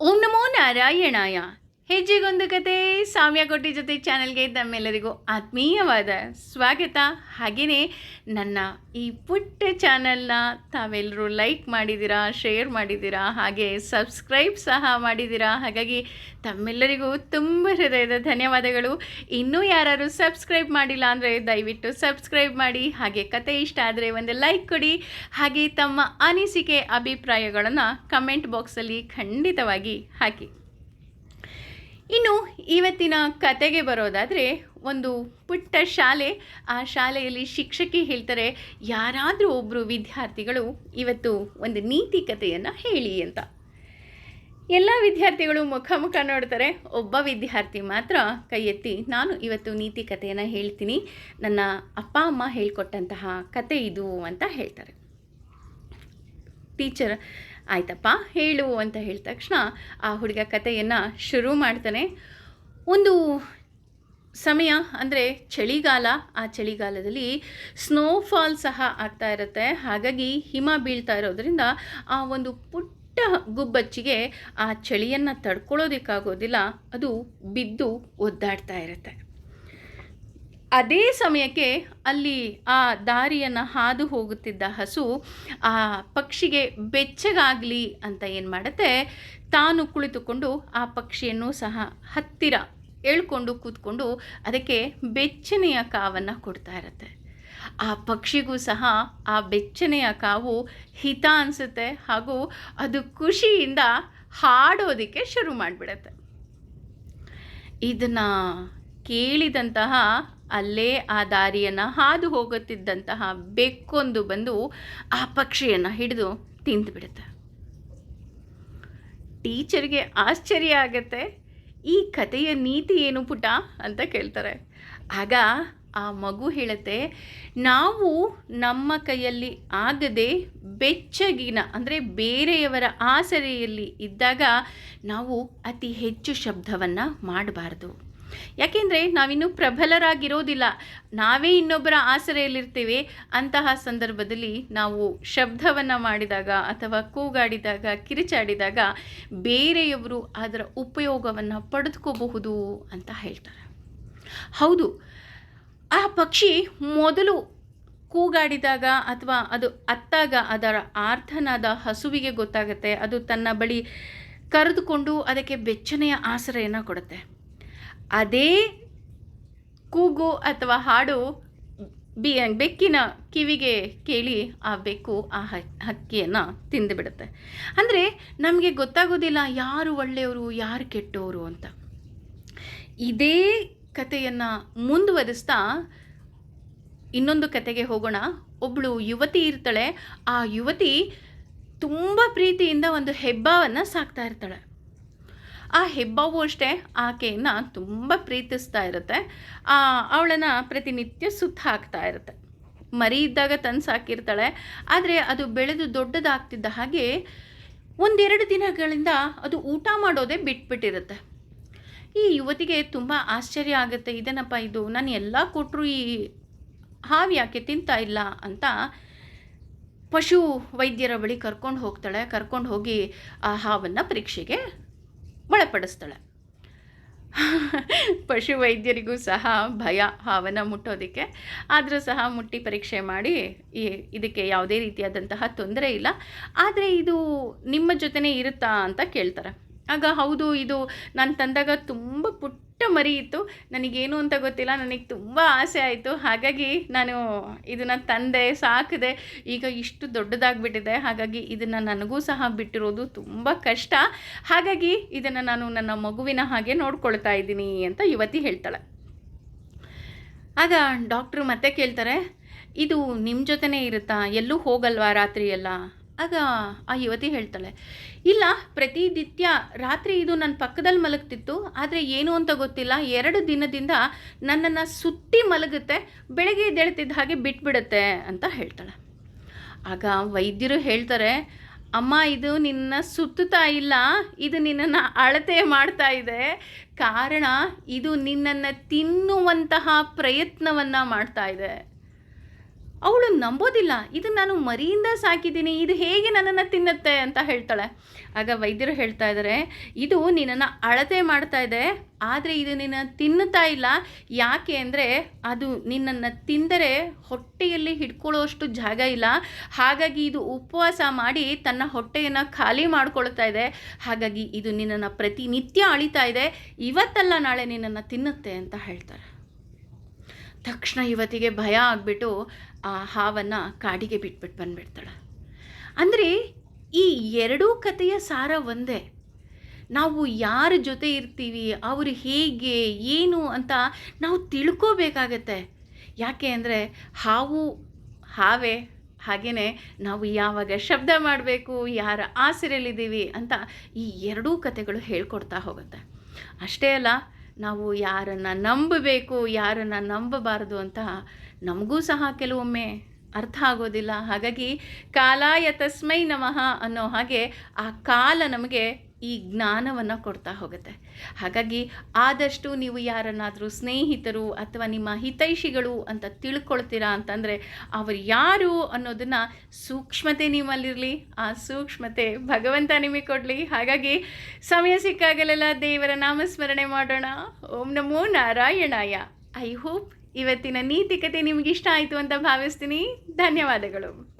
ಓಂ ನಮೋ ನಾರಾಯಣಾಯ ಹೆಜ್ಜೆಗೊಂದು ಕತೆ. ಸಾಮ್ಯ ಕೊಟ್ಟಿ ಜೊತೆ ಚಾನಲ್ಗೆ ತಮ್ಮೆಲ್ಲರಿಗೂ ಆತ್ಮೀಯವಾದ ಸ್ವಾಗತ. ಹಾಗೆಯೇ ನನ್ನ ಈ ಪುಟ್ಟ ಚಾನಲ್ನ ತಾವೆಲ್ಲರೂ ಲೈಕ್ ಮಾಡಿದ್ದೀರಾ, ಶೇರ್ ಮಾಡಿದ್ದೀರಾ, ಹಾಗೆ ಸಬ್ಸ್ಕ್ರೈಬ್ ಸಹ ಮಾಡಿದ್ದೀರಾ, ಹಾಗಾಗಿ ತಮ್ಮೆಲ್ಲರಿಗೂ ತುಂಬ ಹೃದಯದ ಧನ್ಯವಾದಗಳು. ಇನ್ನೂ ಯಾರು ಸಬ್ಸ್ಕ್ರೈಬ್ ಮಾಡಿಲ್ಲ ಅಂದರೆ ದಯವಿಟ್ಟು ಸಬ್ಸ್ಕ್ರೈಬ್ ಮಾಡಿ, ಹಾಗೆ ಕತೆ ಇಷ್ಟ ಆದರೆ ಒಂದು ಲೈಕ್ ಕೊಡಿ. ಹಾಗೆ ತಮ್ಮ ಅನಿಸಿಕೆ, ಅಭಿಪ್ರಾಯಗಳನ್ನು ಕಮೆಂಟ್ ಬಾಕ್ಸಲ್ಲಿ ಖಂಡಿತವಾಗಿ ಹಾಕಿ. ಇನ್ನು ಇವತ್ತಿನ ಕತೆಗೆ ಬರೋದಾದರೆ ಒಂದು ಪುಟ್ಟ ಶಾಲೆ. ಆ ಶಾಲೆಯಲ್ಲಿ ಶಿಕ್ಷಕಿ ಹೇಳ್ತಾರೆ, ಯಾರಾದರೂ ಒಬ್ಬರು ವಿದ್ಯಾರ್ಥಿಗಳು ಇವತ್ತು ಒಂದು ನೀತಿ ಕಥೆಯನ್ನು ಹೇಳಿ ಅಂತ. ಎಲ್ಲ ವಿದ್ಯಾರ್ಥಿಗಳು ಮುಖ ಮುಖ ನೋಡ್ತಾರೆ, ಒಬ್ಬ ವಿದ್ಯಾರ್ಥಿ ಮಾತ್ರ ಕೈ ಎತ್ತಿ, ನಾನು ಇವತ್ತು ನೀತಿ ಕಥೆಯನ್ನು ಹೇಳ್ತೀನಿ. ನನ್ನ ಅಪ್ಪ, ಅಮ್ಮ ಹೇಳಿಕೊಟ್ಟಂತಹ ಕತೆ ಇದು ಅಂತ ಹೇಳ್ತಾರೆ. ಟೀಚರ್ ಆಯ್ತಪ್ಪ, ಹೇಳು ಅಂತ ಹೇಳಿದ ತಕ್ಷಣ ಆ ಹುಡುಗ ಕಥೆಯನ್ನು ಶುರು ಮಾಡ್ತಾನೆ. ಒಂದು ಸಮಯ, ಅಂದರೆ ಚಳಿಗಾಲ, ಆ ಚಳಿಗಾಲದಲ್ಲಿ ಸ್ನೋಫಾಲ್ ಸಹ ಆಗ್ತಾ ಇರುತ್ತೆ. ಹಾಗಾಗಿ ಹಿಮ ಬೀಳ್ತಾ ಇರೋದ್ರಿಂದ ಆ ಒಂದು ಪುಟ್ಟ ಗುಬ್ಬಚ್ಚಿಗೆ ಆ ಚಳಿಯನ್ನು ತಡ್ಕೊಳ್ಳೋದಕ್ಕಾಗೋದಿಲ್ಲ ಅದು ಬಿದ್ದು ಒದ್ದಾಡ್ತಾ ಇರುತ್ತೆ. ಅದೇ ಸಮಯಕ್ಕೆ ಅಲ್ಲಿ ಆ ದಾರಿಯನ್ನು ಹಾದು ಹೋಗುತ್ತಿದ್ದ ಹಸು ಆ ಪಕ್ಷಿಗೆ ಬೆಚ್ಚಗಾಗಲಿ ಅಂತ ಏನು ಮಾಡುತ್ತೆ? ತಾನು ಕುಳಿತುಕೊಂಡು ಆ ಪಕ್ಷಿಯನ್ನು ಸಹ ಹತ್ತಿರ ಎಳ್ಕೊಂಡು ಕೂತ್ಕೊಂಡು ಅದಕ್ಕೆ ಬೆಚ್ಚನೆಯ ಕಾವನ್ನು ಕೊಡ್ತಾ ಇರುತ್ತೆ. ಆ ಪಕ್ಷಿಗೂ ಸಹ ಆ ಬೆಚ್ಚನೆಯ ಕಾವು ಹಿತ ಅನಿಸುತ್ತೆ ಹಾಗೂ ಅದು ಖುಷಿಯಿಂದ ಹಾಡೋದಕ್ಕೆ ಶುರು ಮಾಡಿಬಿಡತ್ತೆ. ಇದನ್ನು ಕೇಳಿದಂತಹ ಅಲ್ಲೇ ಆ ದಾರಿಯನ್ನು ಹಾದು ಹೋಗುತ್ತಿದ್ದಂತಹ ಬೆಕ್ಕೊಂದು ಬಂದು ಆ ಪಕ್ಷಿಯನ್ನು ಹಿಡಿದು ತಿಂದುಬಿಡುತ್ತೆ ಟೀಚರ್ಗೆ ಆಶ್ಚರ್ಯ ಆಗತ್ತೆ, ಈ ಕಥೆಯ ನೀತಿ ಏನು ಪುಟ ಅಂತ ಕೇಳ್ತಾರೆ. ಆಗ ಆ ಮಗು ಹೇಳುತ್ತೆ, ನಾವು ನಮ್ಮ ಕೈಯಲ್ಲಿ ಆಗದೆ ಬೆಚ್ಚಗಿನ, ಅಂದರೆ ಬೇರೆಯವರ ಆಸರೆಯಲ್ಲಿ ಇದ್ದಾಗ ನಾವು ಅತಿ ಹೆಚ್ಚು ಶಬ್ದವನ್ನು ಮಾಡಬಾರ್ದು. ಯಾಕೆಂದರೆ ನಾವಿನ್ನೂ ಪ್ರಬಲರಾಗಿರೋದಿಲ್ಲ. ನಾವೇ ಇನ್ನೊಬ್ಬರ ಆಸರೆಯಲ್ಲಿರ್ತೀವಿ. ಅಂತಹ ಸಂದರ್ಭದಲ್ಲಿ ನಾವು ಶಬ್ದವನ್ನು ಮಾಡಿದಾಗ ಅಥವಾ ಕೂಗಾಡಿದಾಗ, ಕಿರಿಚಾಡಿದಾಗ ಬೇರೆಯವರು ಅದರ ಉಪಯೋಗವನ್ನು ಪಡೆದುಕೋಬಹುದು ಅಂತ ಹೇಳ್ತಾರೆ. ಹೌದು, ಆ ಪಕ್ಷಿ ಮೊದಲು ಕೂಗಾಡಿದಾಗ ಅಥವಾ ಅದು ಅತ್ತಾಗ ಅದರ ಆರ್ಥನಾದ ಹಸುವಿಗೆ ಗೊತ್ತಾಗುತ್ತೆ. ಅದು ತನ್ನ ಬಳಿ ಕರೆದುಕೊಂಡು ಅದಕ್ಕೆ ಬೆಚ್ಚನೆಯ ಆಸರೆಯನ್ನು ಕೊಡುತ್ತೆ. ಅದೇ ಕೂಗು ಅಥವಾ ಹಾಡು ಬಿ ಬೆಕ್ಕಿನ ಕಿವಿಗೆ ಕೇಳಿ ಆ ಬೆಕ್ಕು ಆ ಹಕ್ಕಿಯನ್ನು ತಿಂದುಬಿಡುತ್ತೆ ಅಂದರೆ ನಮಗೆ ಗೊತ್ತಾಗೋದಿಲ್ಲ ಯಾರು ಒಳ್ಳೆಯವರು, ಯಾರು ಕೆಟ್ಟವರು ಅಂತ. ಇದೇ ಕಥೆಯನ್ನು ಮುಂದುವರಿಸ್ತಾ ಇನ್ನೊಂದು ಕತೆಗೆ ಹೋಗೋಣ. ಒಬ್ಬಳು ಯುವತಿ ಇರ್ತಾಳೆ. ಆ ಯುವತಿ ತುಂಬ ಪ್ರೀತಿಯಿಂದ ಒಂದು ಹೆಬ್ಬಾವನ್ನು ಸಾಕ್ತಾ ಇರ್ತಾಳೆ. ಆ ಹೆಬ್ಬಾವು ಅಷ್ಟೇ. ಆಕೆಯನ್ನು ತುಂಬ ಪ್ರೀತಿಸ್ತಾ ಇರುತ್ತೆ. ಅವಳನ್ನು ಪ್ರತಿನಿತ್ಯ ಸುತ್ತ ಹಾಕ್ತಾ ಇರುತ್ತೆ. ಮರಿ ಇದ್ದಾಗ ತಂದು ಸಾಕಿರ್ತಾಳೆ. ಆದರೆ ಅದು ಬೆಳೆದು ದೊಡ್ಡದಾಗ್ತಿದ್ದ ಹಾಗೆ ಒಂದೆರಡು ದಿನಗಳಿಂದ ಅದು ಊಟ ಮಾಡೋದೇ ಬಿಟ್ಬಿಟ್ಟಿರುತ್ತೆ. ಈ ಯುವತಿಗೆ ತುಂಬ ಆಶ್ಚರ್ಯ ಆಗುತ್ತೆ. ಇದೇನಪ್ಪ ಇದು? ನಾನು ಎಲ್ಲ ಕೊಟ್ಟರು ಈ ಹಾವು ಯಾಕೆ ತಿಂತಾ ಇಲ್ಲ? ಅಂತ ಪಶು ವೈದ್ಯರ ಬಳಿ ಕರ್ಕೊಂಡು ಹೋಗ್ತಾಳೆ. ಕರ್ಕೊಂಡು ಹೋಗಿ ಆ ಹಾವನ್ನು ಪರೀಕ್ಷೆಗೆ ಒಳಪಡಿಸ್ತಾಳೆ ಪಶುವೈದ್ಯರಿಗೂ ಸಹ ಭಯ ಹಾವನ್ನು ಮುಟ್ಟೋದಕ್ಕೆ. ಆದರೂ ಸಹ ಮುಟ್ಟಿ ಪರೀಕ್ಷೆ ಮಾಡಿ ಈ ಇದಕ್ಕೆ ಯಾವುದೇ ರೀತಿಯಾದಂತಹ ತೊಂದರೆ ಇಲ್ಲ. ಆದರೆ ಇದು ನಿಮ್ಮ ಜೊತೆನೇ ಇರುತ್ತಾ ಅಂತ ಕೇಳ್ತಾರೆ. ಆಗ ಹೌದು, ಇದು ನಾನು ತಂದಾಗ ತುಂಬ ಪುಟ್ಟ ಮರಿ ಇತ್ತು. ನನಗೇನು ಅಂತ ಗೊತ್ತಿಲ್ಲ. ನನಗೆ ತುಂಬ ಆಸೆ ಆಯಿತು. ಹಾಗಾಗಿ ನಾನು ಇದನ್ನು ತಂದೆ, ಸಾಕಿದೆ, ಈಗ ಇಷ್ಟು ದೊಡ್ಡದಾಗಿಬಿಟ್ಟಿದೆ. ಹಾಗಾಗಿ ಇದನ್ನು ನನಗೂ ಸಹ ಬಿಟ್ಟಿರೋದು ತುಂಬ ಕಷ್ಟ. ಹಾಗಾಗಿ ಇದನ್ನು ನಾನು ನನ್ನ ಮಗುವಿನ ಹಾಗೆ ನೋಡ್ಕೊಳ್ತಾ ಇದ್ದೀನಿ ಅಂತ ಯುವತಿ ಹೇಳ್ತಾಳೆ. ಆಗ ಡಾಕ್ಟ್ರು ಮತ್ತೆ ಕೇಳ್ತಾರೆ, ಇದು ನಿಮ್ಮ ಜೊತೆನೇ ಇರುತ್ತಾ? ಎಲ್ಲೂ ಹೋಗಲ್ವಾ ರಾತ್ರಿ ಎಲ್ಲ ಆಗ ಆ ಯುವತಿ ಹೇಳ್ತಾಳೆ, ಇಲ್ಲ, ಪ್ರತಿನಿತ್ಯ ರಾತ್ರಿ ಇದು ನನ್ನ ಪಕ್ಕದಲ್ಲಿ ಮಲಗ್ತಿತ್ತು, ಆದರೆ ಏನು ಅಂತ ಗೊತ್ತಿಲ್ಲ. ಎರಡು ದಿನದಿಂದ ನನ್ನನ್ನು ಸುತ್ತಿ ಮಲಗುತ್ತೆ, ಬೆಳಗ್ಗೆ ಎದ್ದೇಳ್ತಿದ್ದ ಹಾಗೆ ಬಿಟ್ಬಿಡುತ್ತೆ, ಅಂತ ಹೇಳ್ತಾಳೆ. ಆಗ ವೈದ್ಯರು ಹೇಳ್ತಾರೆ, ಅಮ್ಮ, ಇದು ನಿನ್ನ ಸುತ್ತುತ್ತಾ ಇಲ್ಲ, ಇದು ನಿನ್ನನ್ನು ಅಳತೆ ಮಾಡ್ತಾ ಇದೆ. ಕಾರಣ, ಇದು ನಿನ್ನನ್ನು ತಿನ್ನುವಂತಹ ಪ್ರಯತ್ನವನ್ನು ಮಾಡ್ತಾ ಇದೆ. ಅವಳು ನಂಬೋದಿಲ್ಲ. ಇದು ನಾನು ಮರಿಯಿಂದ ಸಾಕಿದ್ದೀನಿ. ಇದು ಹೇಗೆ ನನ್ನನ್ನು ತಿನ್ನುತ್ತೆ ಅಂತ ಹೇಳ್ತಾಳೆ. ಆಗ ವೈದ್ಯರು ಹೇಳ್ತಾ ಇದ್ದಾರೆ ಇದು ನಿನ್ನನ್ನು ಅಳತೆ ಮಾಡ್ತಾ ಇದೆ, ಆದರೆ ಇದು ನಿನ್ನ ತಿನ್ನುತ್ತಾ ಇಲ್ಲ. ಯಾಕೆ ಅಂದರೆ ಅದು ನಿನ್ನನ್ನು ತಿಂದರೆ ಹೊಟ್ಟೆಯಲ್ಲಿ ಹಿಡ್ಕೊಳ್ಳೋಷ್ಟು ಜಾಗ ಇಲ್ಲ. ಹಾಗಾಗಿ ಇದು ಉಪವಾಸ ಮಾಡಿ ತನ್ನ ಹೊಟ್ಟೆಯನ್ನು ಖಾಲಿ ಮಾಡ್ಕೊಳ್ತಾ ಇದೆ. ಹಾಗಾಗಿ ಇದು ನಿನ್ನನ್ನು ಪ್ರತಿನಿತ್ಯ ಅಳಿತಾ ಇದೆ. ಇವತ್ತಲ್ಲ ನಾಳೆ ನಿನ್ನನ್ನು ತಿನ್ನುತ್ತೆ ಅಂತ ಹೇಳ್ತಾರೆ. ತಕ್ಷಣ ಇವತ್ತಿಗೆ ಭಯ ಆಗಿಬಿಟ್ಟು ಆ ಹಾವನ್ನು ಕಾಡಿಗೆ ಬಿಟ್ಬಿಟ್ಟು ಬಂದ್ಬಿಡ್ತಾಳೆ. ಅಂದರೆ ಈ ಎರಡೂ ಕಥೆಯ ಸಾರ ಒಂದೇ. ನಾವು ಯಾರ ಜೊತೆ ಇರ್ತೀವಿ, ಅವರು ಹೇಗೆ, ಏನು ಅಂತ ನಾವು ತಿಳ್ಕೋಬೇಕಾಗತ್ತೆ. ಯಾಕೆ ಅಂದರೆ ಹಾವು, ಹಾವೇ ಹಾಗೆಯೇ ನಾವು ಯಾವಾಗ ಶಬ್ದ ಮಾಡಬೇಕು, ಯಾರ ಆಸರೆಯಲ್ಲಿದ್ದೀವಿ ಅಂತ ಈ ಎರಡೂ ಕಥೆಗಳು ಹೇಳ್ಕೊಡ್ತಾ ಹೋಗುತ್ತೆ. ಅಷ್ಟೇ ಅಲ್ಲ, ನಾವು ಯಾರನ್ನು ನಂಬಬೇಕು, ಯಾರನ್ನು ನಂಬಬಾರದು ಅಂತ ನಮಗೂ ಸಹ ಕೆಲವೊಮ್ಮೆ ಅರ್ಥ ಆಗೋದಿಲ್ಲ. ಹಾಗಾಗಿ ಕಾಲಾಯ ತಸ್ಮೈ ನಮಃ ಅನ್ನೋ ಹಾಗೆ ಆ ಕಾಲ ನಮಗೆ ಈ ಜ್ಞಾನವನ್ನು ಕೊಡ್ತಾ ಹೋಗುತ್ತೆ. ಹಾಗಾಗಿ ಆದಷ್ಟು ನೀವು ಯಾರನ್ನಾದರೂ ಸ್ನೇಹಿತರು ಅಥವಾ ನಿಮ್ಮ ಹಿತೈಷಿಗಳು ಅಂತ ತಿಳ್ಕೊಳ್ತೀರಾ ಅಂತಂದರೆ ಅವರು ಯಾರು ಅನ್ನೋದನ್ನು ಸೂಕ್ಷ್ಮತೆ ನಿಮ್ಮಲ್ಲಿರಲಿ, ಆ ಸೂಕ್ಷ್ಮತೆ ಭಗವಂತ ನಿಮಗೆ ಕೊಡಲಿ. ಹಾಗಾಗಿ ಸಮಯ ಸಿಕ್ಕಾಗಲೆಲ್ಲ ದೇವರ ನಾಮಸ್ಮರಣೆ ಮಾಡೋಣ. ಓಂ ನಮೋ ನಾರಾಯಣಾಯ. ಐ ಹೋಪ್ ಇವತ್ತಿನ ನೀತಿಕತೆ ನಿಮ್ಗೆ ಇಷ್ಟ ಆಯಿತು ಅಂತ ಭಾವಿಸ್ತೀನಿ. ಧನ್ಯವಾದಗಳು.